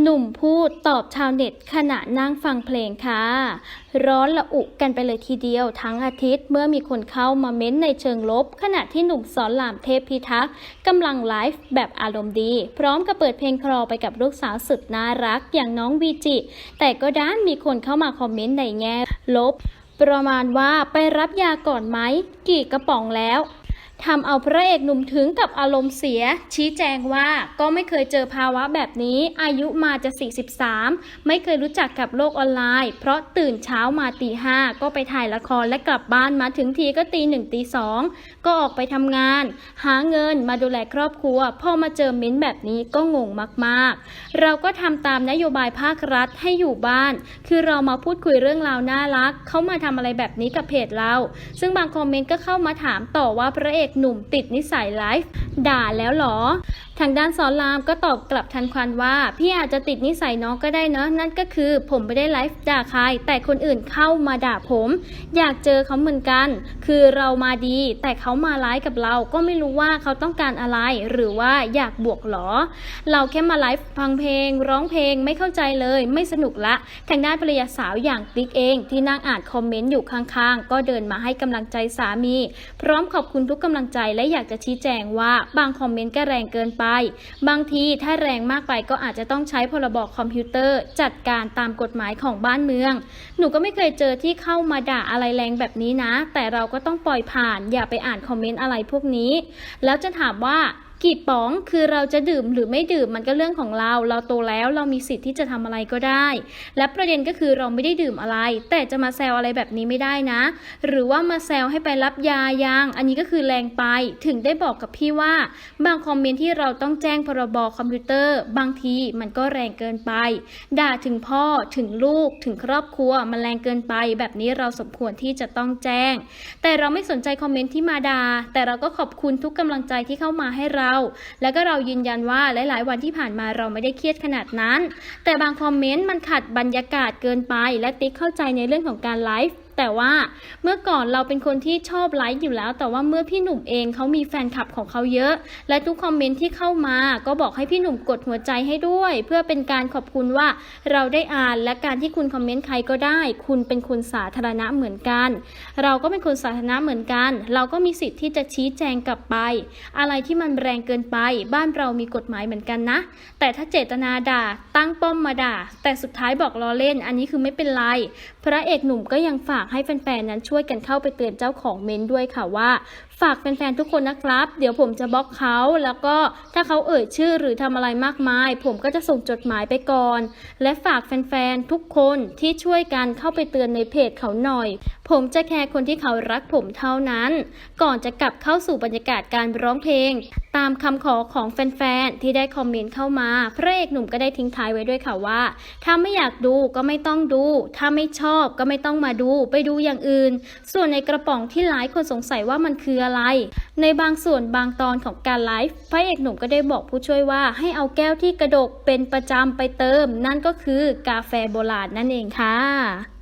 หนุ่มพูดตอบชาวเน็ตขณะนั่งฟังเพลงค่ะ ร้อนละอุกันไปเลยทีเดียวทั้งอาทิตย์เมื่อมีคนเข้ามาเม้นในเชิงลบ ขณะที่หนุ่มสอนรามเทพพิทักษ์กำลังไลฟ์แบบอารมณ์ดี พร้อมกับเปิดเพลงคลอไปกับลูกสาวสุดน่ารักอย่างน้องวีจิ แต่ก็ด้านมีคนเข้ามาคอมเมนต์ในแง่ลบ ประมาณว่าไปรับยาก่อนไหมกี่กระป๋องแล้ว ทำเอาพระเอกหนุ่มถึงกับอารมณ์เสีย ชี้แจงว่าก็ไม่เคยเจอภาวะแบบนี้ อายุมาจะ 43 ไม่เคยรู้จักกับโลกออนไลน์ เพราะตื่นเช้ามาตีห้าก็ไปถ่ายละครและกลับบ้านมาถึงทีก็ตีหนึ่งตีสองก็ออกไปทำงาน หาเงินมาดูแลครอบครัวพอมาเจอมิ้นท์แบบนี้ก็งงมากๆ เราก็ทำตามนโยบายภาครัฐให้อยู่บ้าน คือเรามาพูดคุยเรื่องราวน่ารักเขามาทำอะไรแบบนี้กับเพจเรา ซึ่งบางคอมเมนต์ก็เข้ามาถามต่อว่าพระเอกหนุ่มติดนิสัยไลฟ์ด่าแล้วเหรอทางด้านสอนรามก็ตอบกลับทันควันว่า พี่อาจจะติดนิสัยน้องก็ได้เนอะนั่นก็คือผมไม่ได้ไลฟ์ด่าใคร แต่คนอื่นเข้ามาด่าผม อยากเจอเขาเหมือนกัน คือเรามาดี แต่เขามาไลฟ์กับเราก็ไม่รู้ว่าเขาต้องการอะไร หรือว่าอยากบวกหรอ เราแค่มาไลฟ์ฟังเพลง ร้องเพลงไม่เข้าใจเลย ไม่สนุกละทางด้านภรรยาสาวอย่างติ๊กเอง ที่นั่งอ่านคอมเมนต์อยู่ข้างๆ ก็เดินมาให้กำลังใจสามี พร้อมขอบคุณทุกกำลังใจและอยากจะชี้แจงว่าบางคอมเมนต์ก็แรงเกินไปบางทีถ้าแรงมากไปก็อาจจะต้องใช้พรบคอมพิวเตอร์ จัดการตามกฎหมายของบ้านเมือง หนูก็ไม่เคยเจอที่เข้ามาด่าอะไรแรงแบบนี้นะ แต่เราก็ต้องปล่อยผ่าน อย่าไปอ่านคอมเมนต์อะไรพวกนี้ แล้วจะถามว่า กี่ป๋องคือเราจะดื่มหรือไม่ดื่มมันก็เรื่องของเรา เราโตแล้วเรามีสิทธิ์ที่จะทำอะไรก็ได้ และประเด็นก็คือเราไม่ได้ดื่มอะไร แต่จะมาแซวอะไรแบบนี้ไม่ได้นะ หรือว่ามาแซวให้ไปรับยายังอันนี้ก็คือแรงไป ถึงได้บอกกับพี่ว่า บางคอมเมนต์ที่เราต้องแจ้งพรบคอมพิวเตอร์ บางทีมันก็แรงเกินไป ด่าถึงพ่อถึงลูกถึงครอบครัวมันแรงเกินไป แบบนี้เราสมควรที่จะต้องแจ้ง แต่เราไม่สนใจคอมเมนต์ที่มาด่าแต่เราก็ขอบคุณทุกกำลังใจที่เข้ามาให้เราแล้วก็เรายืนยันว่าหลาย ๆ วันที่ผ่านมาเราไม่ได้เครียดขนาดนั้น แต่บางคอมเมนต์มันขัดบรรยากาศเกินไป และติ๊กเข้าใจในเรื่องของการไลฟ์ แต่ว่าเมื่อก่อนเราเป็นคนที่ชอบไลฟ์อยู่แล้ว แต่ว่าเมื่อพี่หนุ่มเองเขามีแฟนคลับของเขาเยอะ และทุกคอมเมนต์ที่เข้ามา ก็บอกให้พี่หนุ่มกดหัวใจให้ด้วย เพื่อเป็นการขอบคุณว่าเราได้อ่านและการที่คุณคอมเมนต์ใครก็ได้ คุณเป็นคนสาธารณะเหมือนกัน เราก็เป็นคนสาธารณะเหมือนกัน เราก็มีสิทธิ์ที่จะชี้แจงกลับไป อะไรที่มันแรงเกินไป บ้านเรามีกฎหมายเหมือนกันนะ แต่ถ้าเจตนาด่าตั้งป้อมมาด่า แต่สุดท้ายบอกล้อเล่น อันนี้คือไม่เป็นไร พระเอกหนุ่มก็ยังฝากให้แฟนๆนั้นช่วยกันเข้าไปเตือนเจ้าของเมนด้วยค่ะว่า ฝากแฟนๆทุกคนนะครับ เดี๋ยวผมจะบล็อกเขาแล้วก็ถ้าเขาเอ่ยชื่อหรือทำอะไรมากมาย ผมก็จะส่งจดหมายไปก่อน และฝากแฟนๆทุกคนที่ช่วยกันเข้าไปเตือนในเพจเขาหน่อยผมจะแคร์คนที่เขารักผมเท่านั้น ก่อนจะกลับเข้าสู่บรรยากาศการร้องเพลง ตามคำขอของแฟนๆ ที่ได้คอมเมนต์เข้ามา พระเอกหนุ่มก็ได้ทิ้งท้ายไว้ด้วยค่ะว่า ถ้าไม่อยากดูก็ไม่ต้องดู ถ้าไม่ชอบก็ไม่ต้องมาดู ไปดูอย่างอื่น ส่วนในกระป๋องที่หลายคนสงสัยว่ามันคืออะไร ในบางส่วนบางตอนของการไลฟ์พระเอกหนุ่มก็ได้บอกผู้ช่วยว่าให้เอาแก้วที่กระดกเป็นประจำไปเติม นั่นก็คือกาแฟโบราณนั่นเองค่ะ